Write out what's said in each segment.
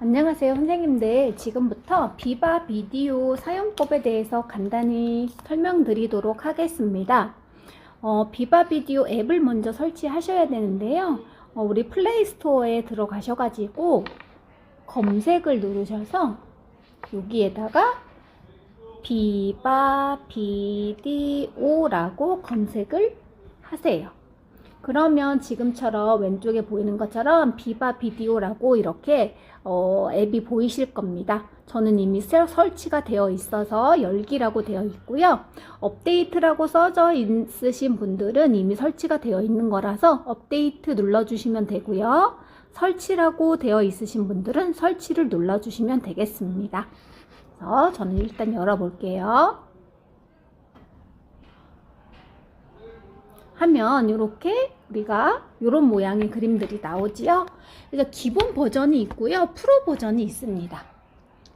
안녕하세요 선생님들. 지금부터 비바 비디오 사용법에 대해서 간단히 설명드리도록 하겠습니다. 어, 비바 비디오 앱을 먼저 설치하셔야 되는데요. 어, 우리 플레이스토어에 들어가셔 가지고 검색을 누르셔서 여기에다가 비바 비디오라고 검색을 하세요 그러면 지금처럼 왼쪽에 보이는 것처럼 비바 비디오라고 이렇게 어, 앱이 보이실 겁니다. 저는 이미 설- 설치가 되어 있어서 열기라고 되어 있고요. 업데이트라고 써져 있으신 분들은 이미 설치가 되어 있는 거라서 업데이트 눌러주시면 되고요. 설치라고 되어 있으신 분들은 설치를 눌러주시면 되겠습니다. 그래서 저는 일단 열어볼게요. 하면 이렇게 우리가 이런 모양의 그림들이 나오지요. 그래서 기본 버전이 있고요. 프로 버전이 있습니다.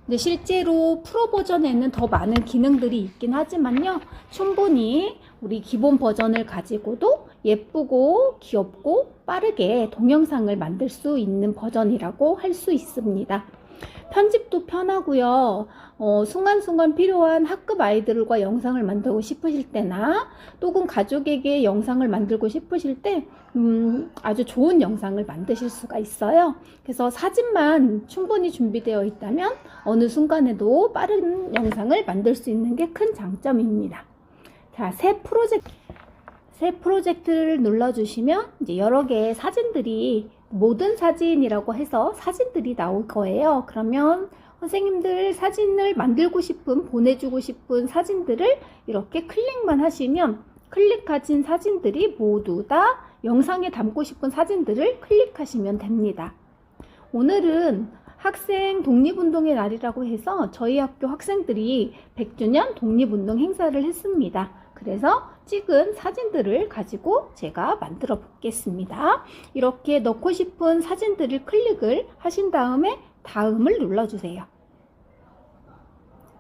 근데 실제로 프로 버전에는 더 많은 기능들이 있긴 하지만요. 충분히 우리 기본 버전을 가지고도 예쁘고 귀엽고 빠르게 동영상을 만들 수 있는 버전이라고 할 수 있습니다. 편집도 편하고요. 어, 순간순간 필요한 학급 아이들과 영상을 만들고 싶으실 때나 또는 가족에게 영상을 만들고 싶으실 때 음, 아주 좋은 영상을 만드실 수가 있어요. 그래서 사진만 충분히 준비되어 있다면 어느 순간에도 빠른 영상을 만들 수 있는 게 큰 장점입니다. 자, 새 프로젝트 새 프로젝트를 눌러주시면 이제 여러 개의 사진들이 모든 사진이라고 해서 사진들이 나올 거예요. 그러면 선생님들 사진을 만들고 싶은, 보내주고 싶은 사진들을 이렇게 클릭만 하시면 클릭하신 사진들이 모두 다 영상에 담고 싶은 사진들을 클릭하시면 됩니다. 오늘은 학생 독립운동의 날이라고 해서 저희 학교 학생들이 100주년 독립운동 행사를 했습니다. 그래서 찍은 사진들을 가지고 제가 만들어 보겠습니다. 이렇게 넣고 싶은 사진들을 클릭을 하신 다음에 다음을 눌러주세요.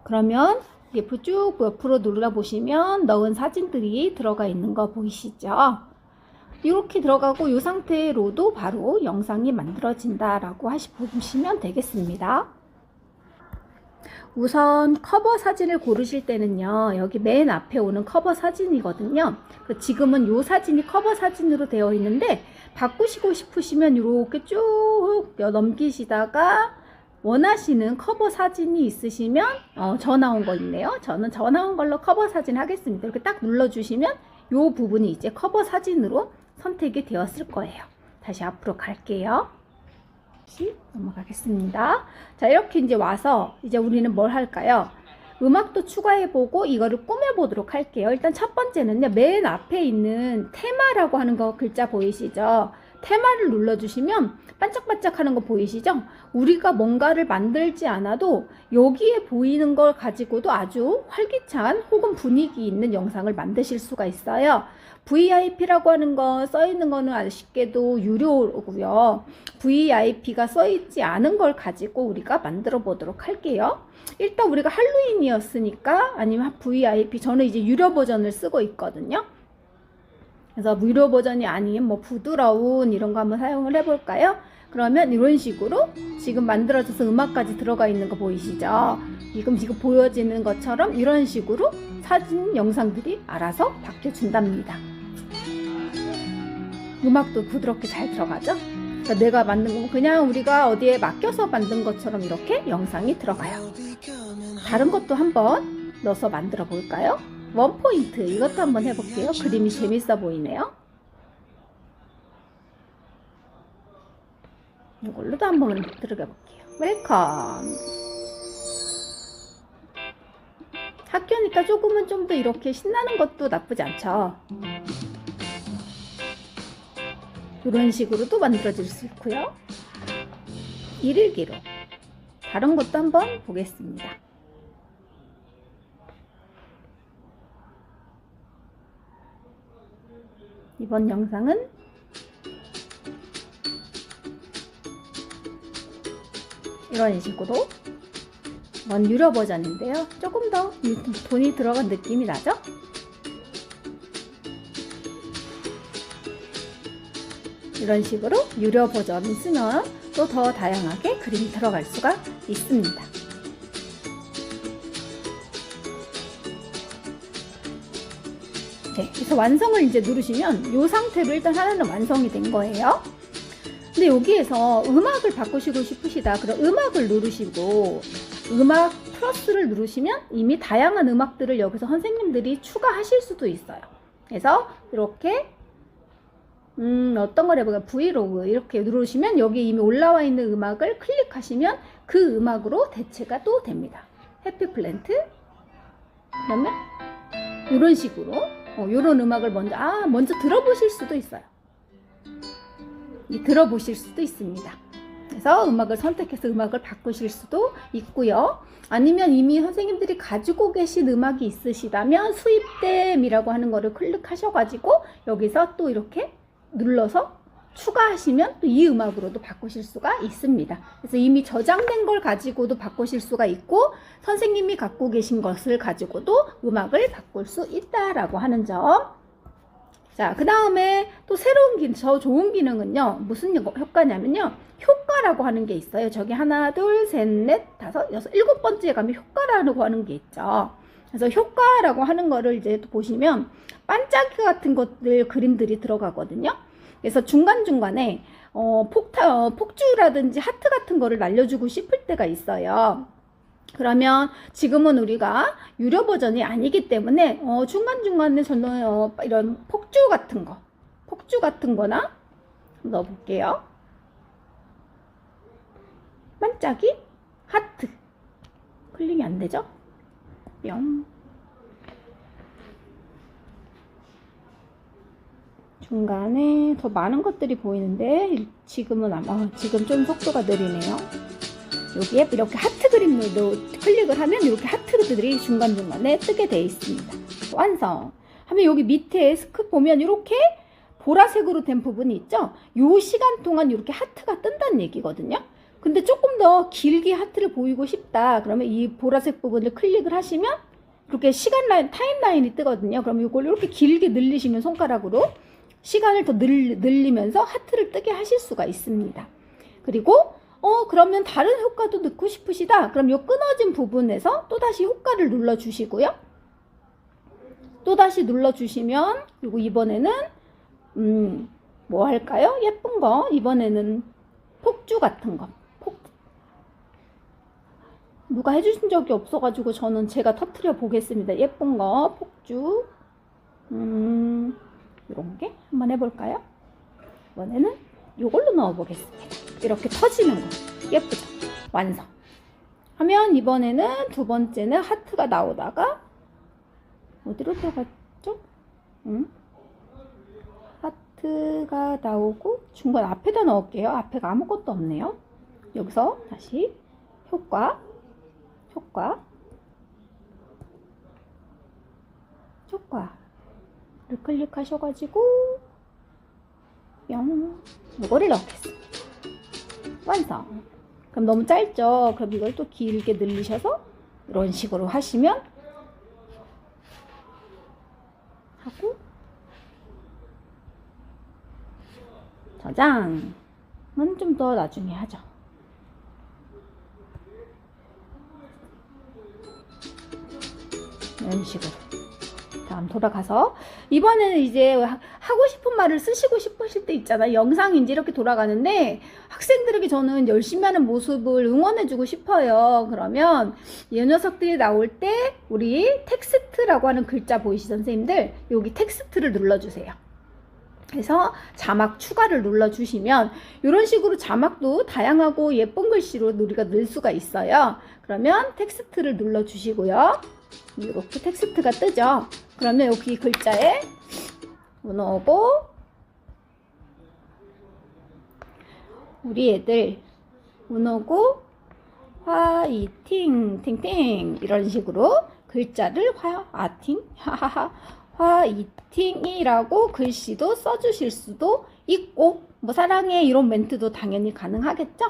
그러면 예쁘 쭉 옆으로 눌러보시면 넣은 사진들이 들어가 있는 거 보이시죠? 이렇게 들어가고 이 상태로도 바로 영상이 만들어진다라고 하시 보시면 되겠습니다. 우선 커버 사진을 고르실 때는요, 여기 맨 앞에 오는 커버 사진이거든요. 그 지금은 이 사진이 커버 사진으로 되어 있는데, 바꾸시고 싶으시면 이렇게 쭉 넘기시다가, 원하시는 커버 사진이 있으시면, 어, 저 나온 거 있네요. 저는 저 나온 걸로 커버 사진 하겠습니다. 이렇게 딱 눌러주시면, 이 부분이 이제 커버 사진으로 선택이 되었을 거예요. 다시 앞으로 갈게요. 다시 넘어가겠습니다. 자, 이렇게 이제 와서 이제 우리는 뭘 할까요? 음악도 추가해보고 이거를 꾸며보도록 할게요. 일단 첫 번째는요, 맨 앞에 있는 테마라고 하는 거 글자 보이시죠? 테마를 눌러주시면 반짝반짝 하는 거 보이시죠? 우리가 뭔가를 만들지 않아도 여기에 보이는 걸 가지고도 아주 활기찬 혹은 분위기 있는 영상을 만드실 수가 있어요. VIP라고 하는 거 써 있는 거는 아쉽게도 유료고요. VIP가 써 있지 않은 걸 가지고 우리가 만들어 보도록 할게요. 일단 우리가 할로윈이었으니까 아니면 VIP 저는 이제 유료 버전을 쓰고 있거든요. 그래서 무료 버전이 아닌 뭐 부드러운 이런 거 한번 사용을 해볼까요? 그러면 이런 식으로 지금 만들어져서 음악까지 들어가 있는 거 보이시죠? 지금 지금 보여지는 것처럼 이런 식으로 사진 영상들이 알아서 바뀌어준답니다. 음악도 부드럽게 잘 들어가죠? 그러니까 내가 만든 건 그냥 우리가 어디에 맡겨서 만든 것처럼 이렇게 영상이 들어가요. 다른 것도 한번 넣어서 만들어 볼까요? 원포인트 이것도 한번 해볼게요. 그림이 재밌어 보이네요. 이걸로도 한번 들어가 볼게요. 웰컴. 학교니까 조금은 좀 더 이렇게 신나는 것도 나쁘지 않죠. 이런 식으로도 만들어질 수 있고요. 일일기로 다른 것도 한번 보겠습니다. 이번 영상은 이런 식으로 원 유료 버전인데요. 조금 더 돈이 들어간 느낌이 나죠? 이런 식으로 유료 버전 쓰면 또 더 다양하게 그림이 들어갈 수가 있습니다. 네, 그래서 완성을 이제 누르시면 이 상태로 일단 하나는 완성이 된 거예요. 근데 여기에서 음악을 바꾸시고 싶으시다. 그럼 음악을 누르시고 음악 플러스를 누르시면 이미 다양한 음악들을 여기서 선생님들이 추가하실 수도 있어요. 그래서 이렇게 음, 어떤 걸 해볼까요? 브이로그 이렇게 누르시면 여기 이미 올라와 있는 음악을 클릭하시면 그 음악으로 대체가 또 됩니다. 해피플랜트 그러면 이런 식으로 어, 이런 음악을 먼저 아 먼저 들어보실 수도 있어요. 이 들어보실 수도 있습니다. 그래서 음악을 선택해서 음악을 바꾸실 수도 있고요. 아니면 이미 선생님들이 가지고 계신 음악이 있으시다면 수입됨이라고 하는 거를 클릭하셔가지고 여기서 또 이렇게 눌러서 추가하시면 또 이 음악으로도 바꾸실 수가 있습니다. 그래서 이미 저장된 걸 가지고도 바꾸실 수가 있고 선생님이 갖고 계신 것을 가지고도 음악을 바꿀 수 있다라고 하는 점. 자, 그 다음에 또 새로운 기능, 저 좋은 기능은요, 무슨 효- 효과냐면요, 효과라고 하는 게 있어요. 저기 하나, 둘, 셋, 넷, 다섯, 여섯, 일곱 번째에 가면 효과라고 하는 게 있죠. 그래서 효과라고 하는 거를 이제 또 보시면 반짝이 같은 것들 그림들이 들어가거든요. 그래서 중간중간에 어, 폭타, 어, 폭주라든지 하트 같은 거를 날려주고 싶을 때가 있어요. 그러면 지금은 우리가 유료 버전이 아니기 때문에 어, 중간중간에 저는 어, 이런 폭주 같은 거, 폭주 같은 거나 넣어볼게요. 반짝이, 하트. 클릭이 안 되죠? 뿅. 중간에 더 많은 것들이 보이는데 지금은 아마 어, 지금 좀 속도가 느리네요. 여기에 이렇게 하트 그림으로 클릭을 하면 이렇게 하트들이 중간중간에 뜨게 되어 있습니다. 완성. 하면 여기 밑에 스크 보면 이렇게 보라색으로 된 부분이 있죠? 요 시간 동안 이렇게 하트가 뜬다는 얘기거든요. 근데 조금 더 길게 하트를 보이고 싶다. 그러면 이 보라색 부분을 클릭을 하시면 이렇게 시간 라인, 타임라인이 뜨거든요. 그럼 이걸 이렇게 길게 늘리시면 손가락으로 시간을 더 늘, 늘리면서 하트를 뜨게 하실 수가 있습니다. 그리고 어 그러면 다른 효과도 넣고 싶으시다. 그럼 이 끊어진 부분에서 또 다시 효과를 눌러 주시고요. 또 다시 눌러 주시면 그리고 이번에는 음 뭐 할까요? 예쁜 거 이번에는 폭주 같은 거. 폭 누가 해주신 적이 없어 가지고 저는 제가 터트려 보겠습니다. 예쁜 거 폭주 음 이런 게 한번 해볼까요? 이번에는 이걸로 넣어 보겠습니다. 이렇게 터지는 거 예쁘죠? 완성. 하면 이번에는 두 번째는 하트가 나오다가 어디로 들어갔죠? 응? 하트가 나오고 중간 앞에다 넣을게요. 앞에가 아무것도 없네요. 여기서 다시 효과, 효과, 효과를 클릭하셔가지고 뿅 이거를 넣겠습니다. 완성. 그럼 너무 짧죠? 그럼 이걸 또 길게 늘리셔서 이런 식으로 하시면 하고 저장은 좀 더 나중에 하죠. 이런 식으로. 다음 돌아가서 이번에는 이제 하- 하고 싶은 말을 쓰시고 싶으실 때 있잖아요. 영상이 이제 이렇게 돌아가는데 학생들에게 저는 열심히 하는 모습을 응원해주고 싶어요. 그러면 이 녀석들이 나올 때 우리 텍스트라고 하는 글자 보이시죠, 선생님들? 여기 텍스트를 눌러주세요. 그래서 자막 추가를 눌러주시면 이런 식으로 자막도 다양하고 예쁜 글씨로 우리가 넣을 수가 있어요. 그러면 텍스트를 눌러주시고요. 이렇게 텍스트가 뜨죠. 그러면 여기 글자에 문어고 우리 애들 문어고 화이팅 팅팅 이런 식으로 글자를 화 아팅 하하하 화이팅이라고 글씨도 써주실 수도 있고 뭐 사랑해 이런 멘트도 당연히 가능하겠죠.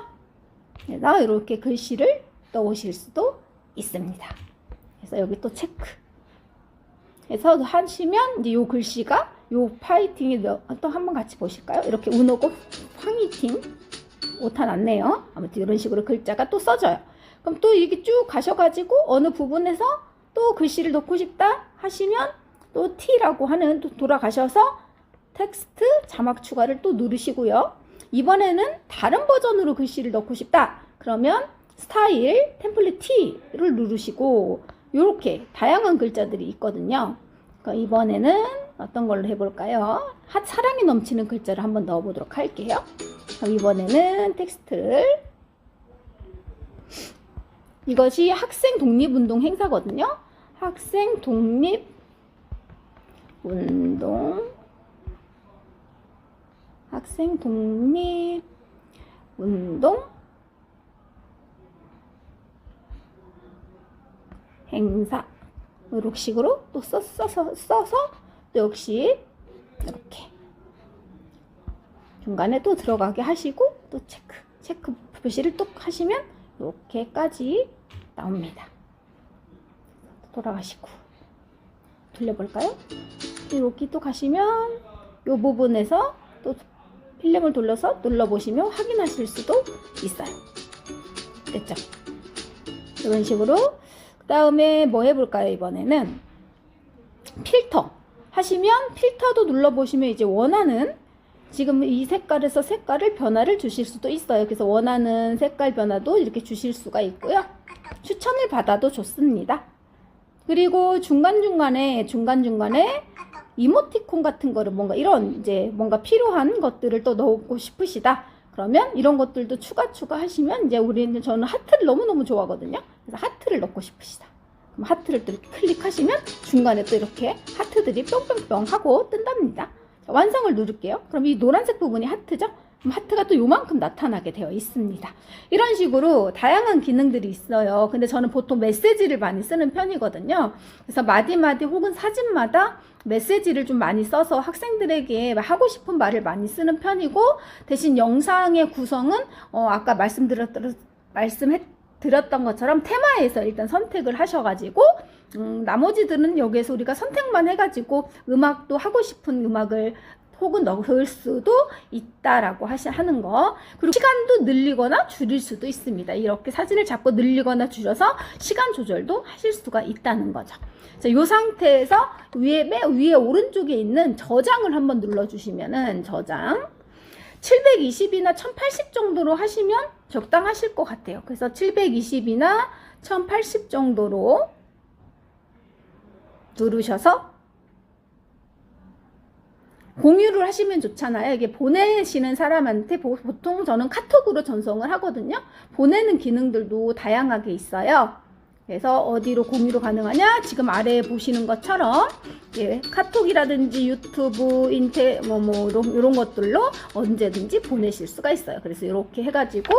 그래서 이렇게 글씨를 넣으실 수도 있습니다. 그래서 여기 또 체크. 해서 하시면 요 글씨가 요 파이팅이 또 한번 같이 보실까요? 이렇게 운호고 황이팅 오타 났네요. 아무튼 이런 식으로 글자가 또 써져요. 그럼 또 이렇게 쭉 가셔가지고 어느 부분에서 또 글씨를 넣고 싶다 하시면 또 T라고 하는 또 돌아가셔서 텍스트 자막 추가를 또 누르시고요. 이번에는 다른 버전으로 글씨를 넣고 싶다. 그러면 스타일 템플릿 T를 누르시고 이렇게 다양한 글자들이 있거든요. 그러니까 이번에는 어떤 걸로 해볼까요? 핫 사랑이 넘치는 글자를 한번 넣어보도록 할게요. 그럼 이번에는 텍스트를 이것이 학생 독립운동 행사거든요. 학생 독립운동 학생 독립운동 행사 이렇게 식으로 또 써, 써서, 써서 또 역시 이렇게 중간에 또 들어가게 하시고 또 체크 체크 표시를 또 하시면 이렇게까지 나옵니다. 돌아가시고 돌려볼까요? 여기 또 가시면 이 부분에서 또 필름을 돌려서 눌러보시면 확인하실 수도 있어요. 됐죠? 이런 식으로 그 다음에 뭐 해볼까요 이번에는? 필터. 하시면 필터도 눌러보시면 이제 원하는 지금 이 색깔에서 색깔을 변화를 주실 수도 있어요. 그래서 원하는 색깔 변화도 이렇게 주실 수가 있고요. 추천을 받아도 좋습니다. 그리고 중간중간에 중간중간에 이모티콘 같은 거를 뭔가 이런 이제 뭔가 필요한 것들을 또 넣고 싶으시다 그러면 이런 것들도 추가 추가 하시면 이제 우리는 저는 하트를 너무너무 좋아하거든요. 그래서 하트를 넣고 싶으시다. 그럼 하트를 또 클릭하시면 중간에 또 이렇게 하트들이 뿅뿅뿅 하고 뜬답니다. 자, 완성을 누를게요. 그럼 이 노란색 부분이 하트죠? 하트가 또 요만큼 나타나게 되어 있습니다. 이런 식으로 다양한 기능들이 있어요. 근데 저는 보통 메시지를 많이 쓰는 편이거든요. 그래서 마디마디 혹은 사진마다 메시지를 좀 많이 써서 학생들에게 하고 싶은 말을 많이 쓰는 편이고 대신 영상의 구성은 어, 아까 말씀드렸 말씀해 드렸던 것처럼 테마에서 일단 선택을 하셔가지고 음, 나머지들은 여기에서 우리가 선택만 해가지고 음악도 하고 싶은 음악을 혹은 넣을 수도 있다라고 하는 거. 그리고 시간도 늘리거나 줄일 수도 있습니다. 이렇게 사진을 잡고 늘리거나 줄여서 시간 조절도 하실 수가 있다는 거죠. 자, 이 상태에서 위에, 맨 위에 오른쪽에 있는 저장을 한번 눌러 주시면은 저장. 720이나 1080 정도로 하시면 적당하실 것 같아요. 그래서 720이나 1080 정도로 누르셔서 공유를 하시면 좋잖아요. 이게 보내시는 사람한테 보통 저는 카톡으로 전송을 하거든요. 보내는 기능들도 다양하게 있어요. 그래서 어디로 공유로 가능하냐? 지금 아래에 보시는 것처럼 예, 카톡이라든지 유튜브, 인테 뭐 뭐 이런 것들로 언제든지 보내실 수가 있어요. 그래서 이렇게 해가지고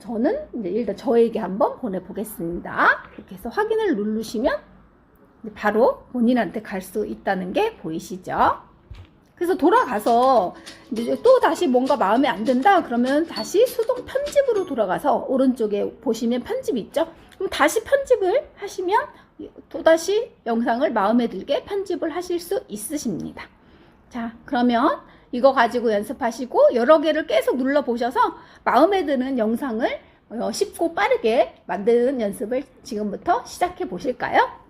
저는 일단 저에게 한번 보내보겠습니다. 이렇게 해서 확인을 누르시면 바로 본인한테 갈 수 있다는 게 보이시죠? 그래서 돌아가서 이제 또 다시 뭔가 마음에 안 든다 그러면 다시 수동 편집으로 돌아가서 오른쪽에 보시면 편집 있죠? 그럼 다시 편집을 하시면 또다시 영상을 마음에 들게 편집을 하실 수 있으십니다. 자, 그러면 이거 가지고 연습하시고 여러 개를 계속 눌러 보셔서 마음에 드는 영상을 어, 쉽고 빠르게 만드는 연습을 지금부터 시작해 보실까요?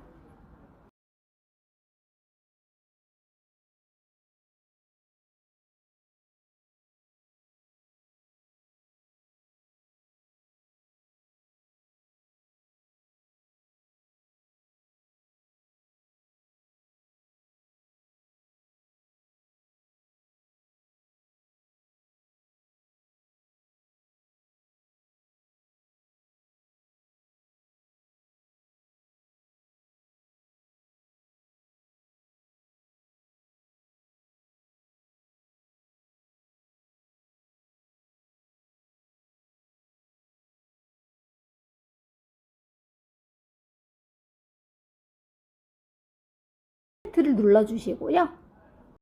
를 눌러주시고요.